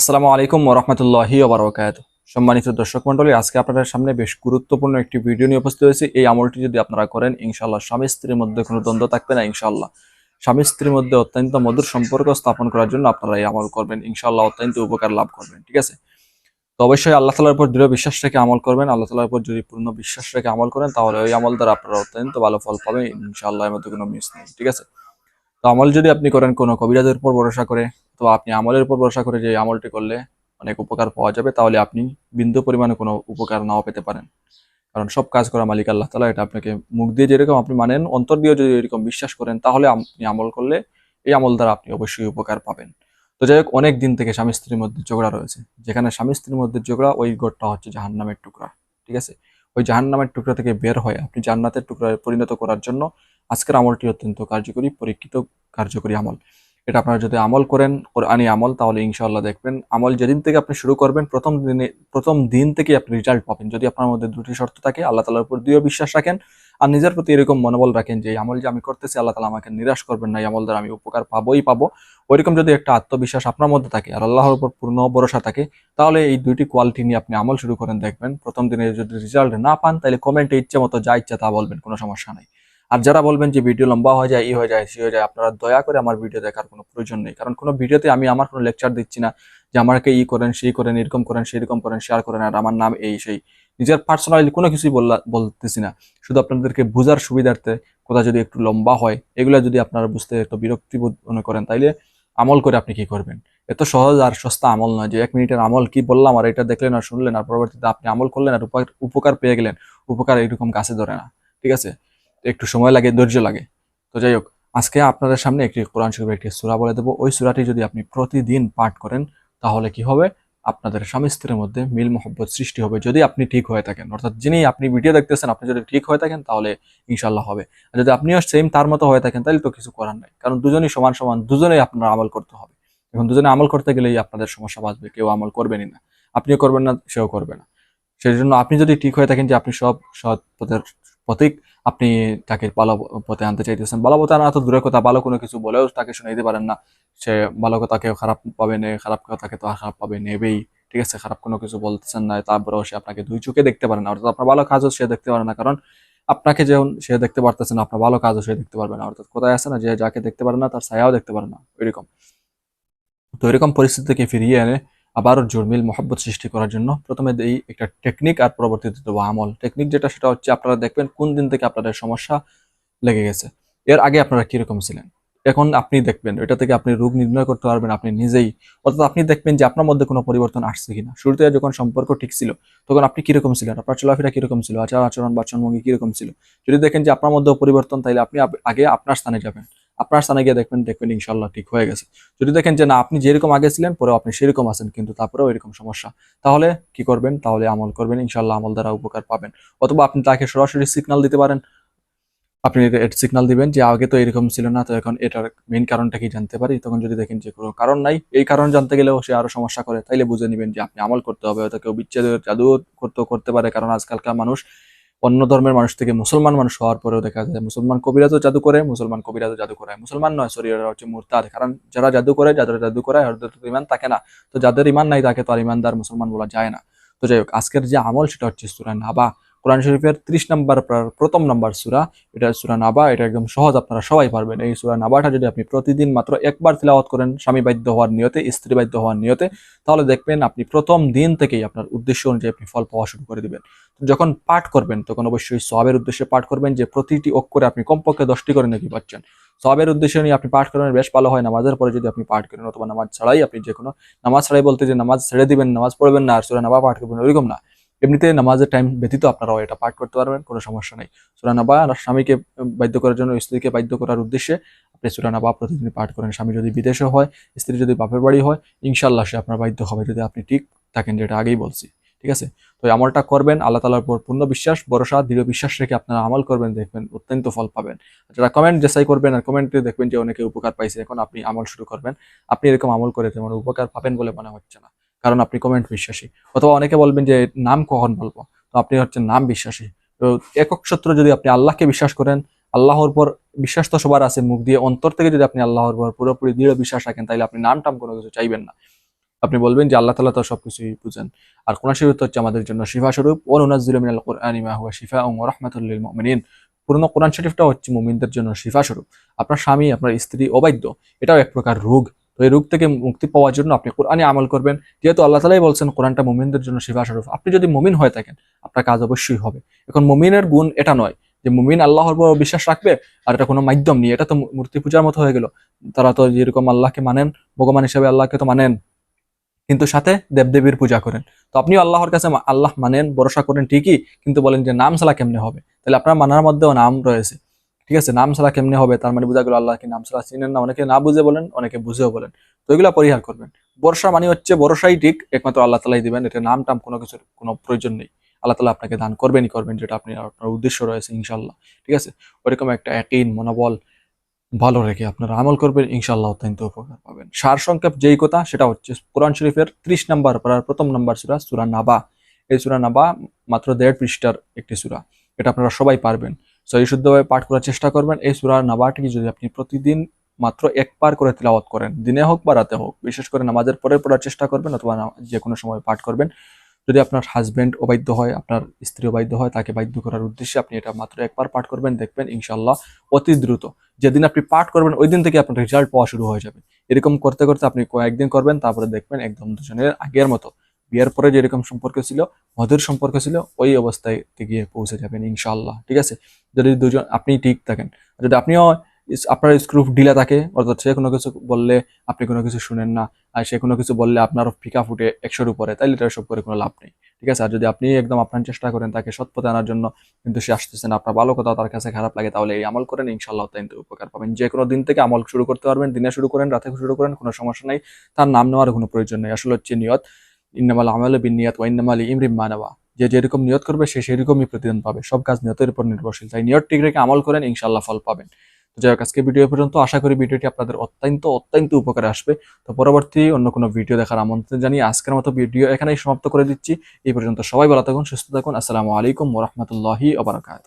আসসালামু আলাইকুম ওরহমতুল্লাহি ওবরাকাত। সম্মানিত দর্শক মন্ডলী আজকে আপনাদের সামনে বেশ গুরুত্বপূর্ণ একটি ভিডিও নিয়ে উপস্থিত হয়েছি। এই আমলটি যদি আপনারা করেন ইনশাল্লাহ স্বামী স্ত্রীর মধ্যে কোনো দ্বন্দ্ব থাকবে না, ইনশাআল্লাহ। স্বামী স্ত্রীর মধ্যে অত্যন্ত মধুর সম্পর্ক স্থাপন করার জন্য আপনারা এই আমল করবেন ইনশাল্লাহ অত্যন্ত উপকার লাভ করবেন, ঠিক আছে? তো অবশ্যই আল্লাহ তালার উপর দৃঢ় বিশ্বাস রেখে আমল করবেন। আল্লাহ তালার উপর যদি পূর্ণ বিশ্বাস রেখে আমল করেন, তাহলে ওই আমল দ্বারা আপনারা অত্যন্ত ভালো ফল পাবেন, ইনশাআল্লাহ এর মধ্যে কোনো মিস নেই, ঠিক আছে? তো আমল যদি আপনি করেন, কোনো কবিরাজের উপর ভরসা করে তো আপনি আমলের উপর ভরসা করে যে আমলটি করলে অনেক উপকার পাওয়া যাবে, তাহলে আপনি বিন্দু পরিমাণে কোনো উপকার নাও পেতে পারেন। কারণ সব কাজ করা মালিক আল্লাহ তালা এটা আপনাকে মুখ দিয়ে যেরকম আপনি মানেন, অন্তর দিয়ে যদি এরকম বিশ্বাস করেন, তাহলে আপনি আমল করলে এই আমল দ্বারা আপনি অবশ্যই উপকার পাবেন। তো যাই হোক, অনেক দিন থেকে স্বামী স্ত্রীর মধ্যে ঝগড়া রয়েছে, যেখানে স্বামী স্ত্রীর মধ্যে ঝগড়া, ওই গোটটা হচ্ছে জাহান্নামের টুকরা, ঠিক আছে? ওই জাহান্নামের টুকরা থেকে বের হয়ে আপনি জান্নাতের টুকরায় পরিণত করার জন্য আজকের আমলটি অত্যন্ত কার্যকরী, পরীক্ষিত, কার্যকরী আমল। এটা আপনারা যদি আমল করেন কোরআনি আমল, তাহলে ইনশাল্লাহ দেখবেন আমল যেদিন থেকে আপনি শুরু করবেন, প্রথম দিনে, প্রথম দিন থেকে আপনি রেজাল্ট পাবেন। যদি আপনার মধ্যে দুটি শর্ত থাকে, আল্লাহ তালার উপর দৃঢ় বিশ্বাস রাখেন আর নিজের প্রতি এরকম মনোবল রাখেন যে, এই আমল যে আমি করতেছি, আল্লাহ তালা আমাকে নিরাশ করবেন না, এই আমল দ্বারা আমি উপকার পাবোই পাবো। ওইরকম যদি একটা আত্মবিশ্বাস আপনার মধ্যে থাকে আর আল্লাহর উপর পূর্ণ ভরসা থাকে, তাহলে এই দুইটি কোয়ালিটি নিয়ে আপনি আমল শুরু করেন, দেখবেন। প্রথম দিনে যদি রেজাল্ট না পান, তাহলে কমেন্টে ইচ্ছে মতো যা ইচ্ছা তা বলবেন, কোনো সমস্যা নাই। আর যারা বলবেন যে ভিডিও লম্বা হয়ে যায়, ই হয়ে যায়, সি হয়ে যায়, আপনারা দয়া করে আমার ভিডিও দেখার কোনো প্রয়োজন নেই। কারণ কোনো ভিডিওতে আমি আমার কোনো লেকচার দিচ্ছি না যে আমাকে ই করেন সেই করেন, এরকম করেন, সেরকম করেন শেয়ার করেন, আর আমার নাম এই, সেই। নিজের পার্সোনালি কোনো কিছুই বললা, বলতেছি না। শুধু আপনাদেরকে বোঝার সুবিধার্থে কোথা যদি একটু লম্বা হয়, এগুলো যদি আপনারা বুঝতে একটু বিরক্তি বোধ মনে করেন, তাইলে আমল করে আপনি কি করবেন? এত সহজ আর সস্তা আমল নয় যে এক মিনিটের আমল কি বললাম আর এটা দেখলেন আর শুনলেন, আর পরবর্তীতে আপনি আমল করলেন আর উপকার উপকার পেয়ে গেলেন, উপকার এরকম কাছে ধরে না। ঠিক আছে? একটু সময় লাগে, ধৈর্য লাগে। তো যাই হোক, আজকে আপনাদের সামনে একটি কোরআন শরীফের একটি সূরা বলে দেবো। ওই সূরাটি যদি আপনি প্রতিদিন পাঠ করেন, তাহলে কি হবে? আপনাদের স্বামী স্ত্রীর মধ্যে মিল মহব্বত সৃষ্টি হবে। যদি আপনি ঠিক হয়ে থাকেন, অর্থাৎ যিনি আপনি ভিডিও দেখতেছেন, আপনি যদি ঠিক হয়ে থাকেন, তাহলে ইনশাল্লাহ হবে। আর যদি আপনিও সেম তার মতো হয়ে থাকেন, তাহলে তো কিছু করার নাই। কারণ দুজনই সমান সমান, দুজনেই আপনার আমল করতে হবে। এখন দুজনে আমল করতে গেলেই আপনাদের সমস্যা বাঁচবে, কেউ আমল করবেনই না। আপনিও করবেন না, সেও করবে না। সেই জন্য আপনি যদি ঠিক হয়ে থাকেন যে আপনি সব সৎ পথের পথিক আপনি তাকে ভালো পথে আনতে চাইতেছেন। ভালো পথে আনা তো দূরের কথা ভালো কোনো কিছু বলেও তাকে শুনে দিতে পারেন না। সে ভালো কথাকে খারাপ পাবে নে, খারাপ কথাকে তো খারাপ পাবে নেবেই ঠিক আছে, খারাপ কোনো কিছু বলতেছেন না, তারপরেও সে আপনাকে দুই চোখে দেখতে পারে না। অর্থাৎ আপনার ভালো কাজও সে দেখতে পারে না, কারণ আপনাকে যেমন সে দেখতে পারতেছে না, আপনার ভালো কাজও সে দেখতে পারবে না। অর্থাৎ কোথায় আছে না, যে যাকে দেখতে পারে না, তার ছায়াও দেখতে পারে না এরকম তো এরকম পরিস্থিতি থেকে ফিরিয়ে এনে আবারও জুরমিল মহব্বত সৃষ্টি করার জন্য প্রথমে এই একটা টেকনিক আর পরবর্তীতে দেবো আমল। টেকনিক যেটা সেটা হচ্ছে আপনারা দেখবেন কোন দিন থেকে আপনাদের সমস্যা লেগে গেছে। এর আগে আপনারা কীরকম ছিলেন? এখন আপনি দেখবেন, এটা থেকে আপনি রোগ নির্ণয় করতে পারবেন আপনি নিজেই। অর্থাৎ আপনি দেখবেন যে আপনার মধ্যে কোনো পরিবর্তন আসছে কিনা। শুরুতে যখন সম্পর্ক ঠিক ছিল, তখন আপনি কীরকম ছিলেন? আপনার চলাফেরা কীরকম ছিল? আচার আচরণ বাচনভঙ্গি কীরকম ছিল? যদি দেখেন যে আপনার মধ্যে পরিবর্তন তাহলে আপনি আগে আপনার স্থানে যাবেন। আপনার স্থানে গিয়ে দেখবেন দেখবেন ইনশাল্লাহ ঠিক হয়ে গেছে। যদি দেখেন যে না, আপনি যেরকম আগে ছিলেন, পরেও আপনি সেরকম আছেন, কিন্তু তারপরেও এরকম সমস্যা। তাহলে কি করবেন? তাহলে আমল করবেন ইনশাল্লাহ আমল দ্বারা উপকার পাবেন। অথবা আপনি তাকে সরাসরি সিগনাল দিতে পারেন। আপনি সিগনাল দিবেন যে, আগে তো এরকম ছিল না, তো এখন এটার মেইন কারণটা কি জানতে পারি? তখন যদি দেখেন যে কোনো কারণ নাই, এই কারণ জানতে গেলেও সে আরও সমস্যা করে, তাইলে বুঝে নেবেন যে, আপনি আমল করতে হবে। হয়তো কেউ বিচ্ছেদের জাদু করতে করতে পারে, কারণ আজকালকার মানুষ অন্য ধর্মের মানুষ থেকে মুসলমান মানুষ হওয়ার পরেও দেখা যায় মুসলমান কবিরাজও জাদু করে, মুসলমান কবিরাজও জাদু করে। মুসলমান নয়, সরি হচ্ছে মুরতাদ। কারণ যারা জাদু করে, যাদের জাদু করে ওদের তো ইমান থাকে না। তো যাদের ইমান নাই তাকে তো আর ইমানদার মুসলমান বলা যায় না। তো যাই হোক, আজকের যে আমল সেটা হচ্ছে সুরা নাবা। কোরআন শরীফের ত্রিশ নম্বর প্রথম নম্বর সুরা। এটা সুরা নাবা, এটা একদম সহজ, আপনারা সবাই পারবেন। এই সুরা নাবাটা যদি আপনি প্রতিদিন মাত্র একবার তিলাওয়াত করেন, স্বামী বাধ্য হওয়ার নিয়তে, স্ত্রী বাধ্য হওয়ার নিয়তে, তাহলে দেখবেন আপনি প্রথম দিন থেকেই আপনার উদ্দেশ্য অনুযায়ী আপনি ফল পাওয়া শুরু করে দিবেন। যখন পাঠ করবেন, তখন অবশ্যই সবের উদ্দেশ্যে পাঠ করবেন যে প্রতিটি অক্ষরে আপনি কমপক্ষে দশটি করে নাকি পাচ্ছেন। সবের উদ্দেশ্য নিয়ে আপনি পাঠ করেন বেশ ভালো হয়, নামাজের পরে যদি আপনি পাঠ করেন অথবা নামাজ ছাড়াই আপনি যে কোনো নামাজ ছাড়াই বলতে যে নামাজ ছেড়ে দিবেন, নামাজ পড়বেন না, আর সুরা নাবা পাঠ করবেন ওইরকম না। এমনিতে নামাজের টাইম ব্যতীত আপনারাও এটা পাঠ করতে পারবেন, কোনো সমস্যা নেই। সুরা নাবা আর স্বামীকে বাধ্য করার জন্য, স্ত্রীকে বাধ্য করার উদ্দেশ্যে আপনি সুরা নাবা প্রতিদিন পাঠ করেন। স্বামী যদি বিদেশে হয়, স্ত্রী যদি বাপের বাড়ি হয় ইনশাল্লাহ সে আপনার বাধ্য হবে যদি আপনি ঠিক থাকেন যেটা আগেই বলছি। ঠিক আছে? তো আমলটা করবেন, আল্লাহ তালার উপর পূর্ণ বিশ্বাস, ভরসা, দৃঢ় বিশ্বাস রেখে আপনারা আমল করবেন, দেখবেন অত্যন্ত ফল পাবেন। যারা কমেন্ট যেসাই করবেন আর কমেন্টে দেখবেন যে অনেকে উপকার পাইছে, এখন আপনি আমল শুরু করবেন। আপনি এরকম আমল করে তেমন উপকার পাবেন বলে মনে হচ্ছে না। কারণ আপনি কমেন্ট বিশ্বাসী। অথবা অনেকে বলবেন যে, নাম কখন বলব? তো আপনি হচ্ছেন নাম বিশ্বাসী। তো একক সত্য যদি আপনি আল্লাহকে বিশ্বাস করেন, আল্লাহর পর বিশ্বাস তো সবার আছে, মুখ দিয়ে অন্তর থেকে যদি আপনি আল্লাহর পর পুরোপুরি দৃঢ় বিশ্বাস রাখেন তাহলে আপনি নাম টাম কোনো কিছু চাইবেন না। আপনি বলবেন যে, আল্লাহ তালা তো সবকিছুই বুঝেন। আর কোরআন শরীফ হচ্ছে আমাদের জন্য শিফা স্বরূপ ও শিফা ওয়া রাহমাতুল লিল মুমিনিন। পুরনো কোরআন শরীফটা হচ্ছে মুমিনদের জন্য শিফা স্বরূপ আপনার স্বামী, আপনার স্ত্রী অবাধ্য, এটাও এক প্রকার রোগ। তো এই রোগ থেকে মুক্তি পাওয়ার জন্য আপনি কোরআনে আমল করবেন। যেহেতু আল্লাহ তালাই বলছেন কোরআনটা মুমিনদের জন্য শিফা স্বরূপ। আপনি যদি মুমিন হয়ে থাকেন, আপনার কাজ অবশ্যই হবে। এখন মুমিনের গুণ এটা নয় যে মুমিন আল্লাহর উপর বিশ্বাস রাখবে আর এটা কোনো মাধ্যম নিয়ে এটা তো মূর্তি পূজার মতো হয়ে গেল। তারা তো যেরকম আল্লাহকে মানেন, ভগবান হিসেবে আল্লাহকে তো মানেন। কিন্তু সাথে দেবদেবীর পূজা করেন। তো আপনি আল্লাহর কাছে আল্লাহ মানেন, ভরসা করেন ঠিকই। কিন্তু বলেন যে নাম সালা কেমনে হবে? তাহলে আপনার মানার মধ্যেও নাম রয়েছে। ঠিক আছে? নাম সালা কেমনে হবে? তার মানে বোঝা গেল আল্লাহকে নাম সালা চিনেন না। অনেকে না বুঝে বলেন, অনেকে বুঝেও বলেন। তো এগুলা পরিহার করবেন। বর্ষা মানে হচ্ছে ভরসাই ঠিক, একমাত্র আল্লাহ তালাই দিবেন। এটা নাম টাম কোনো কিছুর কোনো প্রয়োজন নেই। আল্লাহ তালা আপনাকে দান করবেনই করবেন, যেটা আপনি, আপনার উদ্দেশ্য রয়েছে ইনশাল্লাহ ঠিক আছে? ওরকম একটা একইন, মনোবল ভালো রেখে আপনারা আমল করবেন ইনশাল্লাহ অত্যন্ত উপকার পাবেন। সার সংক্ষেপ যেই কথা, সেটা হচ্ছে কোরআন শরীফের ত্রিশ নাম্বার পারার প্রথম নাম্বার সুরা সুরা নাবা। এই সুরা নাবা মাত্র দেড় পৃষ্ঠার একটি সুরা। এটা আপনারা সবাই পারবেন। সহি শুদ্ধভাবে পাঠ করার চেষ্টা করবেন। এই সুরা নাবাটি যদি আপনি প্রতিদিন মাত্র একবার করে তিলাওয়াত করেন, দিনে হোক বা রাতে হোক, বিশেষ করে নামাজের পরে পড়ার চেষ্টা করবেন অথবা যে কোনো সময় পাঠ করবেন, যদি আপনার হাজবেন্ড অবাধ্য হয়, আপনার স্ত্রী অবাধ্য হয়, তাকে বাধ্য করার উদ্দেশ্যে আপনি এটা মাত্র একবার পাঠ করবেন, দেখবেন ইনশাল্লাহ অতি দ্রুত। যেদিন আপনি পাঠ করবেন, ওই দিন থেকে আপনার রেজাল্ট পাওয়া শুরু হয়ে যাবে। এরকম করতে করতে আপনি কয়েকদিন করবেন, তারপরে দেখবেন একদম দুজনের আগের মতো বিয়ের পরে যেরকম সম্পর্ক ছিল, মধুর সম্পর্ক ছিল, ওই অবস্থায় গিয়ে পৌঁছে যাবেন ইনশাল্লাহ ঠিক আছে? যদি দুজন, আপনি ঠিক থাকেন। যদি আপনিও আপনার স্ক্রুপ ঢিলা থাকে, অর্থাৎ সে কোনো কিছু বললে আপনি কোনো কিছু শুনেন না, আর সে কোনো কিছু বললে আপনার ফিকা ফুটে একশোর উপরে, তাইলে এটা সব করে কোনো লাভ নেই, ঠিক আছে? আর যদি আপনি একদম আপনার চেষ্টা করেন তাকে সৎ পথে আনার জন্য, কিন্তু সে আসতেছে না, আপনার ভালো কথা তার কাছে খারাপ লাগে, তাহলে এই আমল করেন ইনশাল্লাহ কিন্তু উপকার পাবেন। যে কোনো দিন থেকে আমল শুরু করতে পারবেন, দিনে শুরু করেন, রাতে শুরু করেন, কোনো সমস্যা নেই, তার নাম নেওয়ার কোনো প্রয়োজন নেই। আসলে হচ্ছে নিয়ত ইন্নামাল আমল বিন নিয়ত ওয়া ইমরিম মানাওয়া যে যেরকম নিয়ত করবে, সে সেরকমই প্রতিদান পাবে। সব কাজ নিয়তের উপর নির্ভরশীল। তাই নিয়ত ঠিক রেখে আমল করেন ইনশাল্লাহ ফল পাবেন। তো যাই হোক, আজকে ভিডিও পর্যন্ত। আশা করি ভিডিওটি আপনাদের অত্যন্ত অত্যন্ত উপকারে আসবে। তো পরবর্তী অন্য কোনো ভিডিও দেখার আমন্ত্রণ জানিয়ে আজকের মতো ভিডিও এখানেই সমাপ্ত করে দিচ্ছি। এই পর্যন্ত সবাই ভালো থাকুন, সুস্থ থাকুন। আসসালামু আলাইকুম ওরহমতুল্লাহি ওবরাকাত